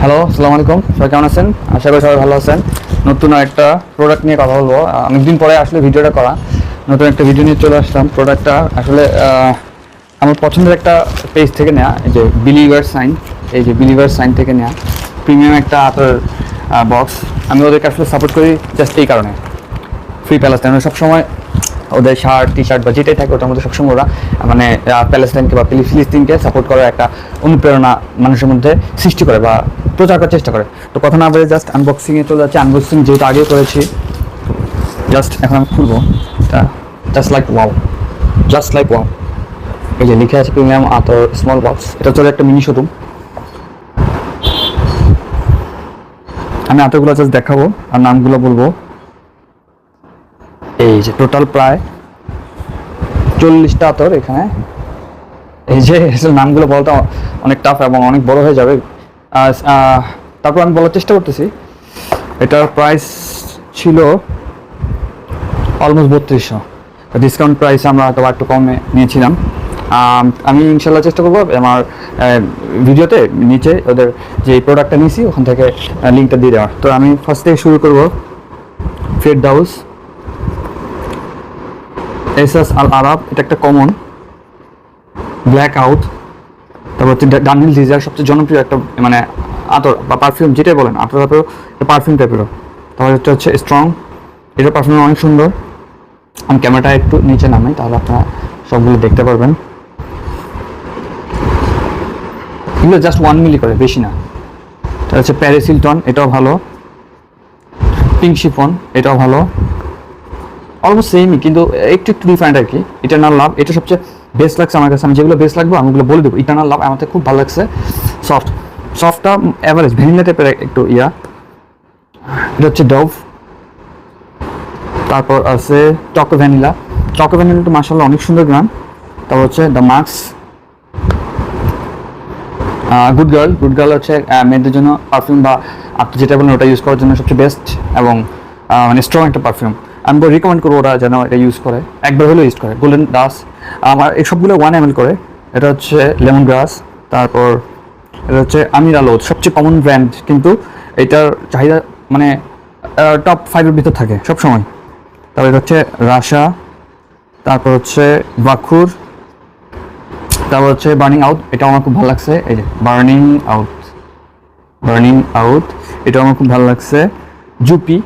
Hello আসসালামু আলাইকুম সবাই কেমন আছেন? আশা করি সবাই ভালো আছেন। নতুন একটা প্রোডাক্ট নিয়ে কথা বলব। অনেকদিন পরে আসলে ভিডিওটা করা। নতুন একটা ভিডিও নিয়ে চলে আসলাম। প্রোডাক্টটা আসলে আমার পছন্দের একটা পেজ থেকে নেওয়া এই যে বিলিভার সাইন এই যে বিলিভার সাইন থেকে নেওয়া প্রিমিয়াম একটা আতর বক্স আমি ওদেরকে আসলে সাপোর্ট করি জাস্ট এই কারণে। ফ্রি প্যালাস সব সবসময় ওদের শার্ট টি শার্ট বা যেটাই থাকে ওটার মধ্যে সবসময় ওরা মানে প্যালেস্টাইনকে বা ফিলি- ফিলিস্তিনকে সাপোর্ট করার একটা অনুপ্রেরণা মানুষের মধ্যে সৃষ্টি করে বা প্রচার করার চেষ্টা করে। তো কথা না বলে জাস্ট আনবক্সিংয়ে চলে যাচ্ছে। আনবক্সিং যেহেতু আগে করেছি জাস্ট এখন আমি খুলবো। Just like wow just like wow এই যে লিখে আছে প্রিমিয়াম আতর স্মল বক্স এটা চলে একটা মিনি শোরুম আমি আতরগুলো জাস্ট দেখাবো, আর নামগুলো বলব। এই যে টোটাল প্রায় চল্লিশটা আতর এখানে। এই যে নামগুলো বলতে অনেক টাফ এবং অনেক বড় হয়ে যাবে। তারপর আমি বলার চেষ্টা করতেছি। এটার প্রাইস ছিল অলমোস্ট বত্রিশশো। ডিসকাউন্ট প্রাইস আমরা হয়তো একটু কমে নিয়েছিলাম। আমি ইনশাল্লাহ চেষ্টা করব আমার ভিডিওতে নিচে ওদের যে প্রোডাক্টটা নিয়েছি, ওখান থেকে লিঙ্কটা দিয়ে দেওয়ার। তো আমি ফার্স্ট থেকে শুরু করব ফেড হাউস এসএস আল আরব, এটা একটা কমন ব্ল্যাক আউট তারপর হচ্ছে ডানহিল ডিজার সবচেয়ে জনপ্রিয় একটা মানে আতর বা পারফিউম যেটাই বলেন, আতর তারপরেও পারফিউম টাইপেরও তারপর এটা হচ্ছে স্ট্রং এটার পারফিউম অনেক সুন্দর। আমি ক্যামেরাটা একটু নিচে নামাই, তাহলে আপনারা সবগুলো দেখতে পারবেন। এগুলো জাস্ট ওয়ান মিলি করে, বেশি না। এটা হচ্ছে প্যারিস হিলটন এটাও ভালো। পিঙ্ক শিফন এটাও ভালো। অলমোস্ট সেমই কিন্তু একটু একটু ডিফারেন্ট আর কি। ইটার্নাল লাভ এটা সবচেয়ে বেস্ট লাগছে আমার কাছে। আমি যেগুলো বেস্ট লাগবে, আমি ওগুলো বলে দেবো। ইটার্নাল লাভ আমার খুব ভালো লাগছে। সফট সফটটা অ্যাভারেজ ভ্যানিলা টাইপের একটু ইয়া। এটা হচ্ছে ডভ তারপর আছে চকো ভ্যানিলা চকো ভ্যানিলাটা মাসাল্লাহ অনেক সুন্দর গান। তারপর হচ্ছে the marks good girl good girl হচ্ছে মেয়েদের জন্য পারফিউম বা আপনি যেটা বলেন ওটা ইউজ করার জন্য সবচেয়ে বেস্ট এবং মানে স্ট্রং একটা পারফিউম আমি রিকমেন্ড করব ওরা যেন এটা ইউজ করে। একবার হলেও ইউজ করে। গোল্ডেন ডাস আমার সবগুলো ওয়ান এম করে। এটা হচ্ছে লেমন গ্রাস তারপর এটা হচ্ছে আমির আলোদ সবচেয়ে কমন ব্র্যান্ড কিন্তু এটার চাহিদা মানে টপ ফাইভের ভিতর থাকে সব সময় তারপর এটা হচ্ছে রাশা তারপর হচ্ছে বাখুর তারপর হচ্ছে বার্নিং আউট এটা আমার খুব ভালো লাগছে। এই যে বার্নিং আউট বার্নিং আউট এটা আমার খুব ভালো লাগছে। জুপি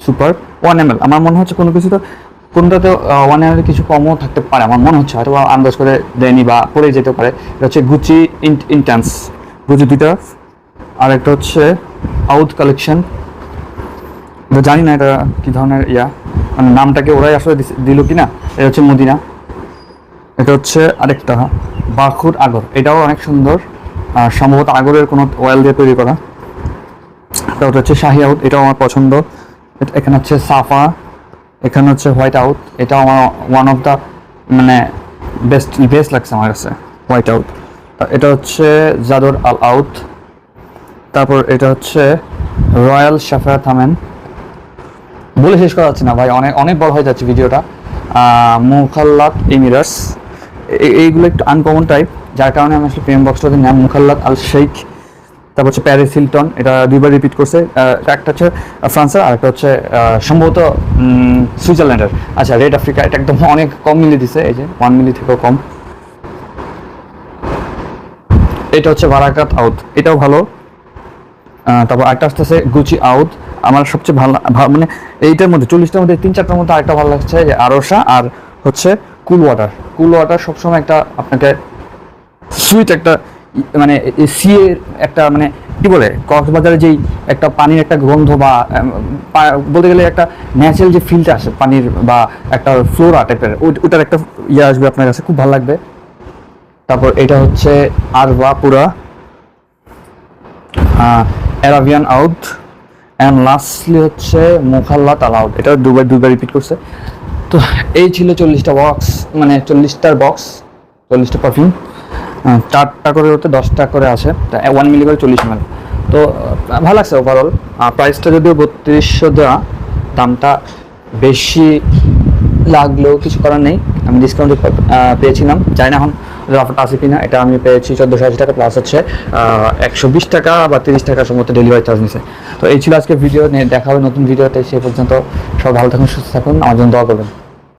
সুপার ওয়ান এম আমার মনে হচ্ছে কোনো কিছু তো কোনটাতে ওয়ান এম কিছু কমও থাকতে পারে, আমার মনে হচ্ছে। হয়তো আন্দাজ করে দেয়নি বা পড়ে যেতে পারে। এটা হচ্ছে গুচি ইন্টেন্স গুচি দুইটা। আর একটা হচ্ছে আউট কালেকশন জানি না এটা কি ধরনের ইয়া। মানে নামটাকে ওরাই আসলে দিল কি না এটা হচ্ছে মদিনা। এটা হচ্ছে আরেকটা। বাখুর আগর। এটাও অনেক সুন্দর। সম্ভবত আগরের কোনো অয়েল দিয়ে তৈরি করা। এটা হচ্ছে শাহি আউট। এটাও আমার পছন্দ। এখানে হচ্ছে সাফা, এখানে হচ্ছে হোয়াইট আউট। এটা আমার ওয়ান অফ দ্য মানে বেস্ট বেস্ট লাগছে আমার কাছে, হোয়াইট আউট। এটা হচ্ছে জাদর আল আউট। তারপর এটা হচ্ছে রয়্যাল শাফা থামেন। বলে শেষ করা যাচ্ছে না ভাই, অনেক অনেক বড় হয়ে যাচ্ছে ভিডিওটা। মুখাল্লাত এমিরাস। এইগুলো একটু আনকমন টাইপ যার কারণে আমি আসলে প্রেম বক্সটাতে নাম মুখাল্লাত আল শেখ তারপর হচ্ছে প্যারিস হিলটন, এটা দুইবার রিপিট করছে। একটা হচ্ছে ফ্রান্সের আর একটা হচ্ছে সম্ভবত সুইজারল্যান্ডের। আচ্ছা রেড আফ্রিকা এটা একদম অনেক কম মিলি দিছে, এই যে ওয়ান মিলি থেকেও কম। এটা হচ্ছে বারাকাত আউট এটাও ভালো। তারপর আরেকটা আসতেছে গুচি আউট আমার সবচেয়ে ভালো মানে এইটার মধ্যে, চল্লিশটার মধ্যে, তিন, চারটার মধ্যে আরেকটা ভালো লাগছে যে আরসা আর হচ্ছে কুল ওয়াটার কুল ওয়াটার সবসময় একটা আপনাকে সুইট একটা মানে সিয়ে একটা মানে কি বলে, কক্সবাজারে যেই একটা পানির একটা গন্ধ বা বলতে গেলে একটা ন্যাচারাল যে ফিলটা আসে পানির বা একটা ফ্লোরা টাইপের ওটার একটা ইয়ে আসবে আপনার কাছে, খুব ভালো লাগবে। তারপর এটা হচ্ছে আরবা পুরা অ্যারাবিয়ান আউট অ্যান্ড লাস্টলি হচ্ছে মুখাল্লা তাল আউট এটা দুবার দুবার রিপিট করছে। তো এই ছিল চল্লিশটা বক্স মানে চল্লিশটার বক্স চল্লিশটা পারফিউম চারটা করে ওতে দশটা করে আছে। ওয়ান মিলি করে চল্লিশ মিল তো ভালো লাগছে ওভারঅল প্রাইসটা যদিও বত্রিশশো দেওয়া দামটা বেশি লাগলেও কিছু করার নেই। আমি ডিসকাউন্ট পেয়েছিলাম। জানি না এখন অফারটা আছে কিনা। এটা আমি পেয়েছি চোদ্দোশো আশি টাকা প্লাস হচ্ছে একশো বিশ টাকা বা তিরিশ টাকা সম্ভবত ডেলিভারি চার্জ নিছে। তো এই ছিল আজকে ভিডিও দেখা হবে নতুন ভিডিওতে সে পর্যন্ত সব ভালো থাকুন, সুস্থ থাকুন। আমার জন্য দোয়া করবেন।